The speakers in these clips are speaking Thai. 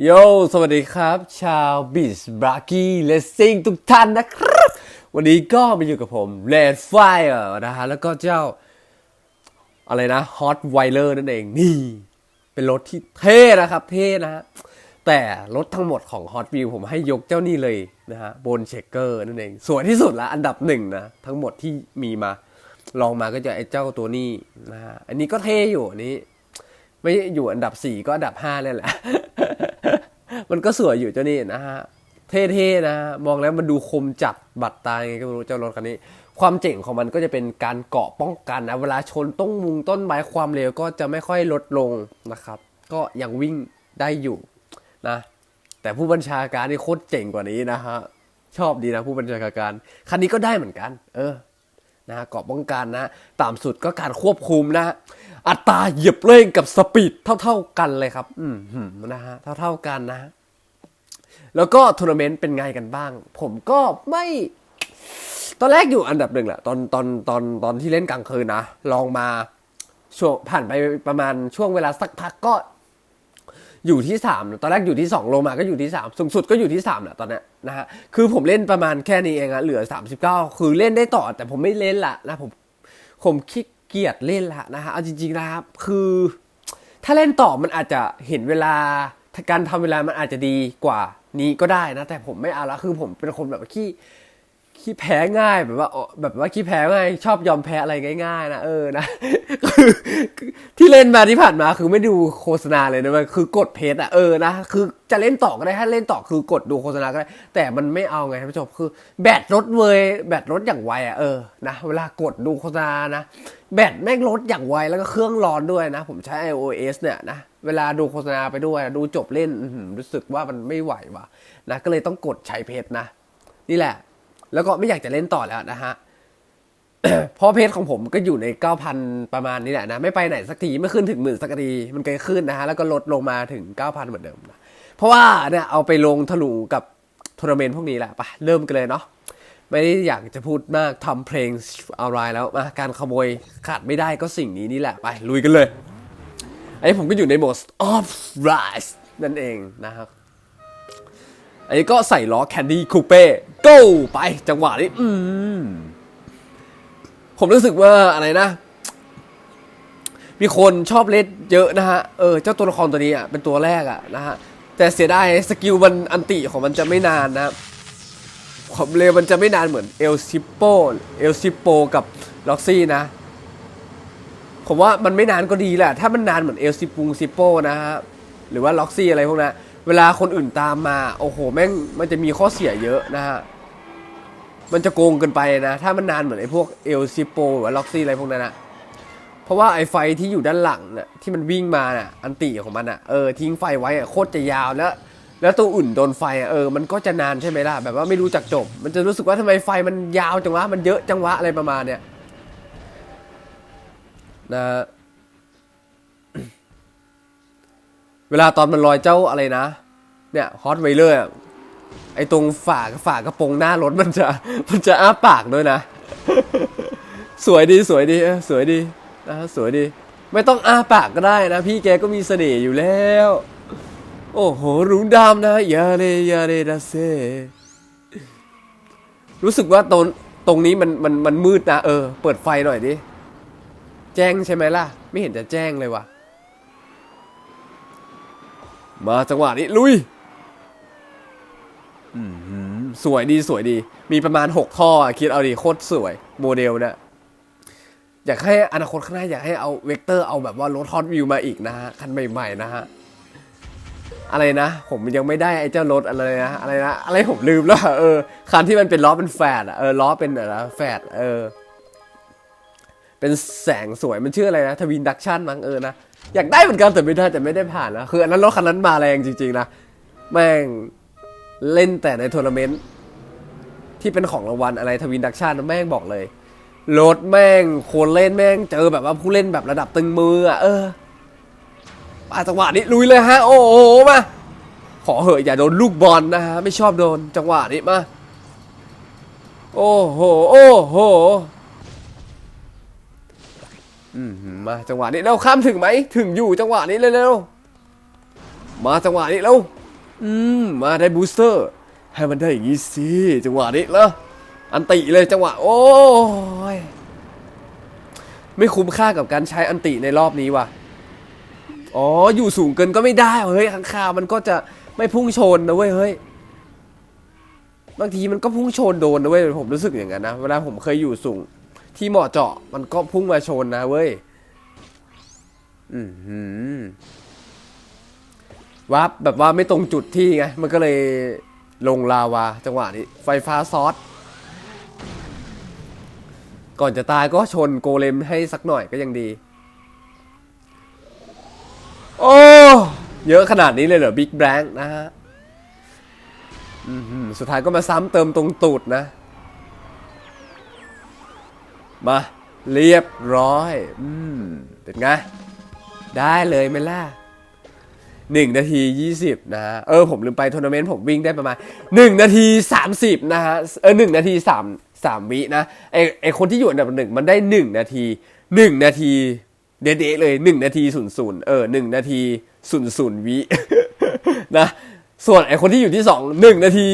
โย สวัสดีครับ ชาวบิสบรากี้เลสซิ่งทุกท่านนะครับ วันนี้ก็มาอยู่กับผม Red Fire นะฮะ แล้วก็เจ้า อะไรนะ Hot w i l e r นั่นเอง นี่ เป็นรถที่เท่นะครับ เท่นะฮะ แต่รถทั้งหมดของ Hot Wheel ผมให้ยกเจ้านี่เลยนะฮะบนเชคเกอร์นั่นเอง สวยที่สุดละอันดับหนึ่งนะ ทั้งหมดที่มีมา ลองมาก็จะไอ้เจ้าตัวนี้นะฮะ อันนี้ก็เท่อยู่อันนี้ ไม่อยู่อันดับสี่ก็อันดับห้านี่แหละ มันก็สวยอยู่เจ้านี่นะฮะเท่ๆนะฮะมองแล้วมันดูคมจัดบัดตายไงก็ไม่รู้เจ้ารถคันนี้ ความเจ๋งของมันก็จะเป็นการเกาะป้องกันนะเวลาชนต้นมุงต้นไม้ความเร็วก็จะไม่ค่อยลดลงนะครับ ก็ยังวิ่งได้อยู่นะ แต่ผู้บัญชาการนี่โคตรเจ๋งกว่านี้นะฮะชอบดีนะผู้บัญชาการคันนี้ก็ได้เหมือนกัน เออนะฮะเกาะป้องกันนะต่ำสุดก็การควบคุมนะฮะอัตราเหยียบเร่งกับสปีดเท่า ๆกันเลยครับ อืมนะฮะเท่าๆกันนะ แล้วก็ทัวร์นาเมนต์เป็นไงกันบ้าง ผมก็ไม่ ตอนแรกอยู่อันดับหนึ่งแหละตอนตอนตอนตอนที่เล่นกลางคืนนะ ลองมาช่วงผ่านไปประมาณช่วงเวลาสักพักก็อยู่ที่สามตอนแรกอยู่ที่สองลงมาก็อยู่ที่สามสูงสุดก็อยู่ที่สามแหละตอนนี้นะฮะ คือผมเล่นประมาณแค่นี้เองอะเหลือสามสิบเก้าคือเล่นได้ต่อแต่ผมไม่เล่นละนะผมผมขี้เกียจเล่นละนะฮะ เอาจริงๆนะครับ คือ ถ้าเล่นต่อมันอาจจะเห็นเวลา การทำเวลามันอาจจะดีกว่านี้ก็ได้นะ แต่ผมไม่เอาละคือผมเป็นคนแบบขี้ขี้แพ้ง่ายแบบว่าแบบว่าขี้แพ้ง่ายชอบยอมแพ้อะไรง่ายๆนะเออนะคือที่เล่นมาที่ผ่านมาคือไม่ดูโฆษณาเลยนะมันคือกดเพจอะเออนะคือจะเล่นต่อก็ได้ถ้าเล่นต่อคือกดดูโฆษณาก็ได้ แต่มันไม่เอาไงท่านผู้ชมคือ แบตลดเวยแบตลดอย่างไวอะเออนะเวลากดดูโฆษณานะ แบตแม่งลดอย่างไวแล้วก็เครื่องร้อนด้วยนะ ผมใช้ iOS เนี่ยนะ เวลาดูโฆษณาไปด้วย ดูจบเล่นรู้สึกว่ามันไม่ไหวว่ะนะก็เลยต้องกดใช้เพจนะ นี่แหละ แล้วก็ไม่อยากจะเล่นต่อแล้วนะฮะเพราะเพจของผมก็อยู่ใน 9,000 ประมาณนี้แหละนะ ไม่ไปไหนสักที ไม่ขึ้นถึงหมื่นสักที มันเคยขึ้นนะฮะ แล้วก็ลดลงมาถึง 9,000 เหมือนเดิมนะ เพราะว่าเนี่ยเอาไปลงทะลุกับทัวร์นาเมนต์พวกนี้แหละไปเริ่มกันเลยเนาะ ไม่ได้อยากจะพูดมากทำเพลงอะไรแล้วมาการขโมยขาดไม่ได้ก็สิ่งนี้นี่แหละไปลุยกันเลย อันนี้ผมก็อยู่ในโหมด off rise นั่นเองนะครับ อันนี้ก็ใส่ล้อแคนดี้คูเป้ go ไปจังหวะนี้อืมผมรู้สึกว่าอะไรนะ มีคนชอบเล่นเยอะนะฮะ เออ เจ้าตัวละครตัวนี้อะเป็นตัวแรกอะนะฮะ แต่เสียดายสกิลมันอันติของมันจะไม่นานนะครับ ความเร็วมันจะไม่นานเหมือนเอลซิโปเอลซิโปกับล็อกซี่นะ ผมว่ามันไม่นานก็ดีแหละ ถ้ามันนานเหมือนเอลซิปุงซิโปนะฮะ หรือว่าล็อกซี่อะไรพวกนั้น เวลาคนอื่นตามมา โอ้โห แม่งมันจะมีข้อเสียเยอะนะฮะ มันจะโกงเกินไปนะ ถ้ามันนานเหมือนไอ้พวกเอลซิโปหรือว่าล็อกซี่อะไรพวกนั้นนะเพราะว่าไอ้ไฟที่อยู่ด้านหลังน่ะที่มันวิ่งมาน่ะ อันติของมันอะ เออทิ้งไฟไว้อะโคตรจะยาวแล้ว แล้วตัวอื่นโดนไฟอะเออมันก็จะนานใช่ไหมล่ะแบบว่าไม่รู้จักจบ มันจะรู้สึกว่าทำไมไฟมันยาวจังวะมันเยอะจังวะอะไรประมาณเนี้ยนะเวลาตอนมันลอยเจ้าอะไรนะ เนี่ยฮอตไวเลอร์ไอตรงฝาฝากระโปรงหน้ารถมันจะมันจะอ้าปากด้วยนะ สวยดีสวยดีสวยดีนะสวยดี ไม่ต้องอ้าปากก็ได้นะ พี่แกก็มีเสน่ห์อยู่แล้ว โอ้โหรุ้งดำนะยาเรยาเรดาเซรู้สึกว่าตรงตรงนี้มันมันมันมืดนะเออ เปิดไฟหน่อยดิ แจ้งใช่ไหมล่ะ ไม่เห็นจะแจ้งเลยว่ะ มาจังหวะนี้ ลุยอื้อหือสวยดีสวยดี มีประมาณ6ท่อคิดเอาดิโคตรสวย โมเดลเนี่ยอยากให้อนาคตข้างหน้าอยากให้เอาเวกเตอร์เอาแบบว่ารถฮอตวิวมาอีกนะฮะ คันใหม่ๆนะฮะ อะไรนะ ผมยังไม่ได้ไอ้เจ้ารถอะไรนะอะไรนะอะไรผมลืมแล้วเออคันที่มันเป็นล้อเป็นแฟดเออล้อเป็นอะไรแฟดเออ เป็นแสงสวยมันชื่ออะไรนะทวินดักชันมั้งเออนะอยากได้เหมือนกันแต่ไม่ได้แต่ไม่ได้ผ่านนะคืออันนั้นรถคันนั้นมาแรงจริงๆนะแม่งเล่นแต่ในทัวร์นาเมนต์ที่เป็นของรางวัลอะไรทวินดักชันแม่งบอกเลยรถแม่งคนเล่นแม่งเจอแบบว่าผู้เล่นแบบระดับตึงมืออะเออ มาจังหวะนี้ลุยเลยฮะ โอ้โหมา ขอเหอะอย่าโดนลูกบอลนะฮะ ไม่ชอบโดนจังหวะนี้มา โอ้โห โอ้โหอืมมาจังหวะนี้เราข้ามถึงไหม ถึงอยู่จังหวะนี้เร็วๆมาจังหวะนี้เร็วอืมมาได้บูสเตอร์ ให้มันได้อย่างงี้สิจังหวะนี้แล้วอันติเลยจังหวะ โอ้ยไม่คุ้มค่ากับการใช้อันติในรอบนี้ว่ะ อ๋อ อยู่สูงเกินก็ไม่ได้เฮ้ยข้างคาวมันก็จะไม่พุ่งชนนะเว้ยเฮ้ยบางทีมันก็พุ่งชนโดนนะเว้ยผมรู้สึกอย่างนั้นนะเวลาผมเคยอยู่สูง ที่เหมาะเจาะมันก็พุ่งมาชนนะเว้ยอือหือวับแบบว่าไม่ตรงจุดที่ไงมันก็เลยลงลาวาจังหวะนี้ ไฟฟ้าซอสก่อนจะตายก็ชนโกเลมให้สักหน่อยก็ยังดี โอ้ เยอะขนาดนี้เลยเหรอบิ๊กแบงค์นะฮะสุดท้ายก็มาซ้ำเติมตรงตูดนะ มาเรียบร้อยอืมเป็นไง ได้เลยไหมล่ะหนึ่งนาทียี่สิบนะฮะ เออ ผมลืมไปทัวร์นาเมนต์ผมวิ่งได้ประมาณหนึ่งนาทีสามสิบนะฮะ เออหนึ่งนาทีสามสามวินะไอไอคนที่อยู่อันดับหนึ่งมันได้หนึ่งนาทีหนึ่งนาที เด็ๆเลยหนึ่งนาทีศูนย์ศูนย์เออหนึ่งนาทีศูนย์ศูนย์วินะส่วนไอคนที่อยู่ที่สองหนึ่งนาที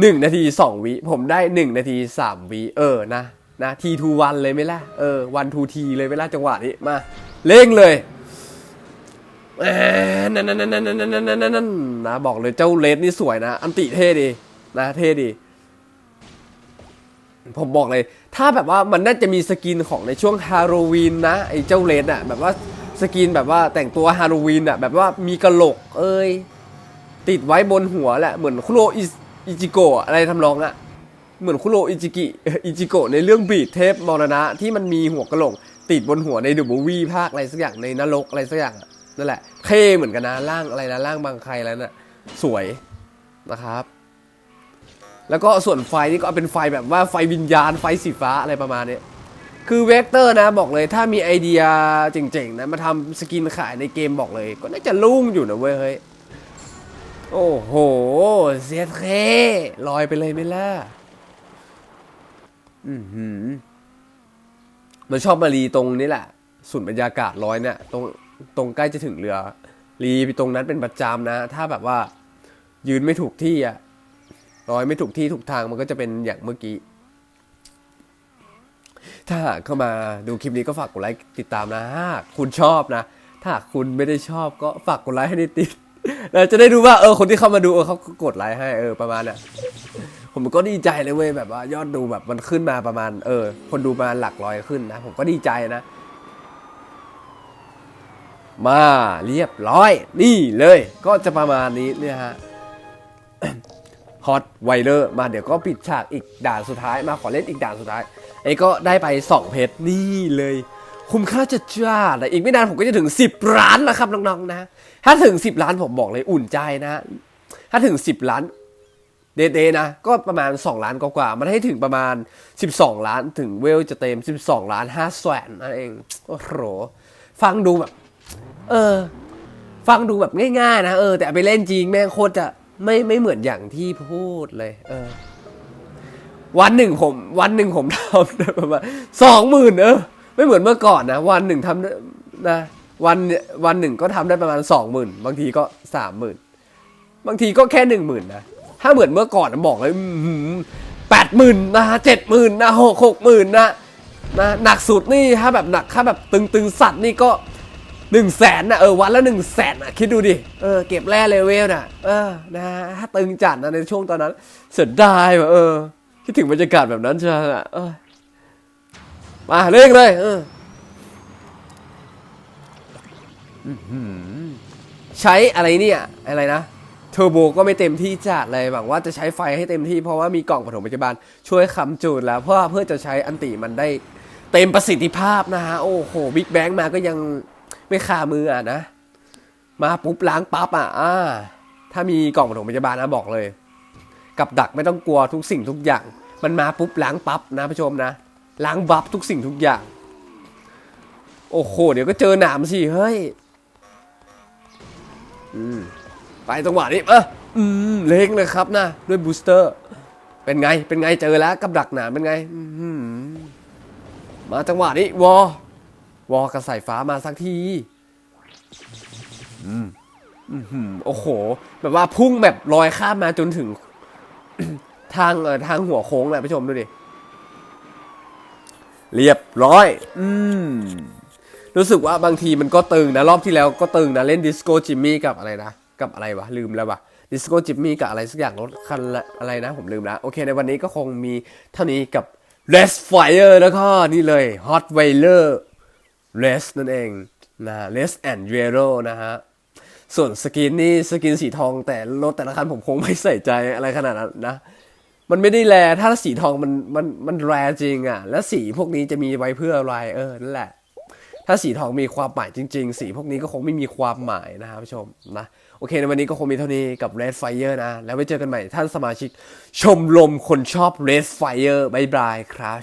หนึ่งนาทีสองวิผมได้หนึ่งนาทีสามวิเออนะนะทีทูวันเลยไม่ล่ะเออวันทูทีเลยไม่ล่ะจังหวะนี้มาเร่งเลยนั่นนั่นนั่นนั่นนั่นนั่นนะบอกเลยเจ้าเลดนี่สวยนะ อันติเท่ดีนะเท่ดี ผมบอกเลย ถ้าแบบว่ามันน่าจะมีสกินของในช่วงฮาโลวีนนะไอ้เจ้าเลดอะแบบว่าสกินแบบว่าแต่งตัวฮาโลวีนอะแบบว่ามีกระโหลกเอ้ยติดไว้บนหัวแหละเหมือนคุโรอิจิโกะอะไรทำนองอะเหมือนคุโรอิจิกิอิจิโกะในเรื่องบีดเทพมรณะที่มันมีหัวกระโหลกติดบนหัวในดอะมูวี่ภาคอะไรสักอย่างในนรกอะไรสักอย่างนั่นแหละเท่เหมือนกันนะร่างอะไรนะร่างบางใครแล้วน่ะสวยนะครับ แล้วก็ส่วนไฟนี่ก็เป็นไฟแบบว่าไฟวิญญาณไฟสีฟ้าอะไรประมาณนี้คือเวกเตอร์นะบอกเลยถ้ามีไอเดียเจ๋งๆนะมาทำสกินขายในเกมบอกเลย ก็น่าจะรุ่งอยู่นะเว้ยเฮ้ยโอ้โหเสียเทลอยไปเลยไม่ล่ะอือหือมันชอบมารีตรงนี้แหละสุนบรรยากาศลอยเนี่ยตรงตรงใกล้จะถึงเรือรีไปตรงนั้นเป็นประจำนะ ถ้าแบบว่า ยืนไม่ถูกที่อะ ลอยไม่ถูกที่ถูกทางมันก็จะเป็นอย่างเมื่อกี้ ถ้าหากเข้ามาดูคลิปนี้ก็ฝากกดไลค์ติดตามนะถ้าคุณชอบนะ ถ้าคุณไม่ได้ชอบก็ฝากกดไลค์ให้ได้ติดเราจะได้ดูว่าเออคนที่เข้ามาดูเออเขากดไลค์ให้เออประมาณนี้ยผมก็ดีใจเลยเว้ยแบบว่ายอดดูแบบมันขึ้นมาประมาณ เออ คนดูมาหลักร้อยขึ้นนะ ผมก็ดีใจนะ มาเรียบร้อย นี่เลย ก็จะประมาณนี้เนี่ยฮะ ฮอตไวเลอร์มาเดี๋ยวก็ปิดฉากอีกด่านสุดท้ายมาขอเล่นอีกด่านสุดท้ายไอ้ก็ได้ไป 2 เพชรนี่เลย คุ้มค่าจะจ้าแต่อีกไม่นานผมก็จะถึง 10 ล้านแล้วครับน้องๆนะ ถ้าถึง 10 ล้านผมบอกเลยอุ่นใจนะ ถ้าถึง 10 ล้านเดๆนะ ก็ประมาณ 2 ล้านกว่าๆมันให้ถึงประมาณ 12 ล้านถึงเวลจะเต็ม 12 ล้าน5แสนนั่นเองโอ้โหฟังดูแบบ เออ ฟังดูแบบง่ายๆนะเออแต่ไปเล่นจริงแม่งโคตรจะ ไม่ไม่เหมือนอย่างที่พูดเลย เออ วันหนึ่งผม วันหนึ่งผมทำได้ประมาณสองหมื่นเออ ไม่เหมือนเมื่อก่อนนะ วันหนึ่งทำได้นะวันวันหนึ่งก็ทำได้ประมาณสองหมื่นบางทีก็สามหมื่นบางทีก็แค่หนึ่งหมื่นนะถ้าเหมือนเมื่อก่อนนะบอกเลยแปดหมื่นนะเจ็ดหมื่นนะหกหกหมื่นนะนะหนักสุดนี่ถ้าแบบหนักถ้าแบบตึงตึงๆสัตว์นี่ก็ หนึ่งแสนนะเออวันละหนึ่งแสนนะคิดดูดิเออเก็บแร่เลเวลน่ะเออนะถ้าตึงจัดนะในช่วงตอนนั้น เสียดายว่ะเออ คิดถึงบรรยากาศแบบนั้นใช่ไหมเออมาเร่งเลยเออใช้อะไรเนี่ยอะไรนะเทอร์โบก็ไม่เต็มที่จัดเลยหวังว่าจะใช้ไฟให้เต็มที่เพราะว่ามีกล่องปฐมพยาบาลช่วยคำจูดแล้ว เพราะว่าเพื่อจะใช้อันติมันได้เต็มประสิทธิภาพนะฮะ โอ้โหบิ๊กแบงมาก็ยัง ไม่คามืออะนะ มาปุ๊บล้างปั๊บอะอ่าถ้ามีกล่องปฐมพยาบาลนะบอกเลย กับดักไม่ต้องกลัวทุกสิ่งทุกอย่าง มันมาปุ๊บล้างปั๊บนะผู้ชมนะ ล้างบัฟทุกสิ่งทุกอย่าง โอ้โห เดี๋ยวก็เจอหนามสิเฮ้ยอืมไปจังหวะนี้เอออืมเล็งเลยครับนะด้วยบูสเตอร์ เป็นไงเป็นไงเจอแล้วกับดักหนามเป็นไงอืมมาจังหวะนี้วอ วอกับสายฟ้ามาสักที อืมอื้อหือโอ้โห แบบว่าพุ่งแบบลอยข้ามมาจนถึง ทางเอ่อทางหัวโค้งเลยผู้ชมดูดิ เรียบร้อย อืม รู้สึกว่าบางทีมันก็ตึงนะ รอบที่แล้วก็ตึงนะ เล่นดิสโก้จิมมี่กับอะไรนะ กับอะไรวะ ลืมแล้ววะดิสโก้จิมมี่กับอะไรสักอย่างรถคันอะไรนะ ผมลืมแล้ว โอเค ในวันนี้ก็คงมีเท่านี้กับ r e s Fire แล้วก็นี่เลย Hot w a i l e r r e s นั่นเองนะ r e s and r e r o นะฮะ ส่วนสกินนี่สกินสีทองแต่รถแต่ละคันผมคงไม่ใส่ใจอะไรขนาดนั้นนะ มันไม่ได้แรถ้าสีทองมันมันมันแรจริงอะ่ะ แล้วสีพวกนี้จะมีไว้เพื่ออะไรเออนั่นแหละ ถ้าสีทองมีความหมายจริง ๆ สีพวกนี้ก็คงไม่มีความหมายนะครับผู้ชมนะโอเคในวันนี้ก็คงมีเท่านี้กับ Red Fire นะ แล้วไว้เจอกันใหม่ท่านสมาชิก ชมรมคนชอบ Red Fire บายบายครับ